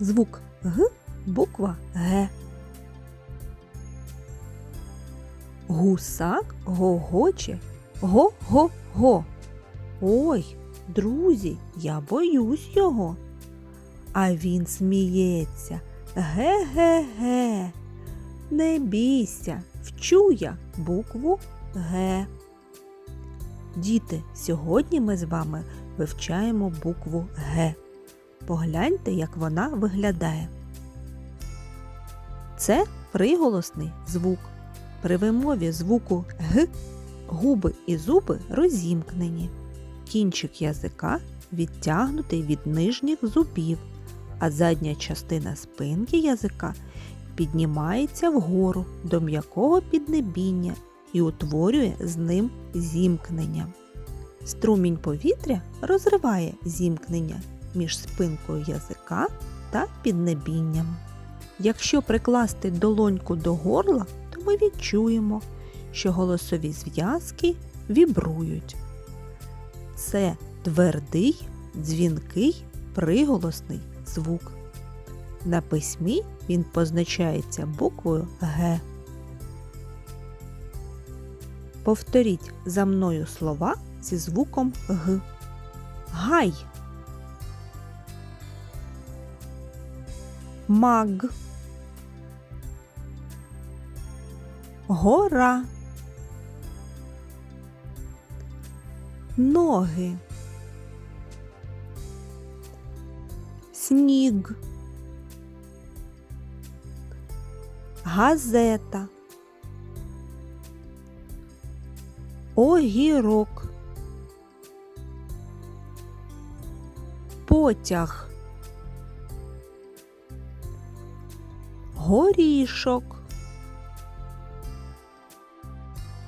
звук Г, буква Г. Гусак гогоче го-го-го. Ой, друзі, я боюсь його. А він сміється. Ге-ге-ге. Не бійся, вчу я букву Г. Діти, сьогодні ми з вами вивчаємо букву Г. Погляньте, як вона виглядає. Це приголосний звук. При вимові звуку Г губи і зуби розімкнені. Кінчик язика відтягнутий від нижніх зубів, а задня частина спинки язика піднімається вгору до м'якого піднебіння і утворює з ним зімкнення. Струмінь повітря розриває зімкнення між спинкою язика та піднебінням. Якщо прикласти долоньку до горла, то ми відчуємо, що голосові зв'язки вібрують. Це твердий, дзвінкий, приголосний звук. На письмі він позначається буквою Г. Повторіть за мною слова зі звуком Г. Гай. Маг. Гора. Ноги. Сніг. Газета. Огірок. Потяг. Горішок.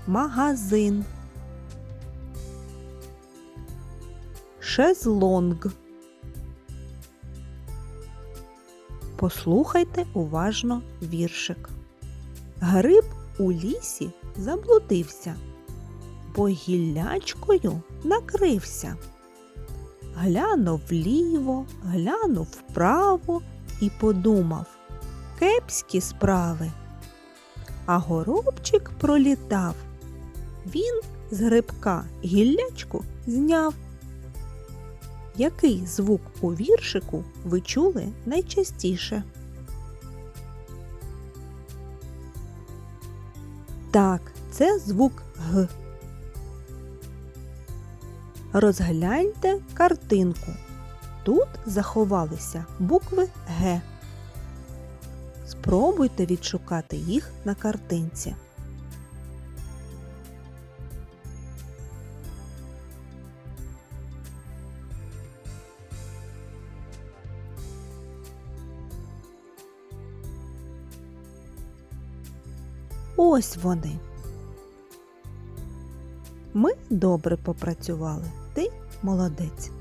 Магазин. Шезлонг. Послухайте уважно віршик. Гриб у лісі заблудився, бо гіллячкою накрився. Глянув вліво, глянув вправо і подумав кепські справи. А горобчик пролітав. Він з грибка гіллячку зняв. Який звук у віршику ви чули найчастіше? Так, це звук Г. Розгляньте картинку. Тут заховалися букви Г. Спробуйте відшукати їх на картинці. Ось вони. Ми добре попрацювали. Ти молодець.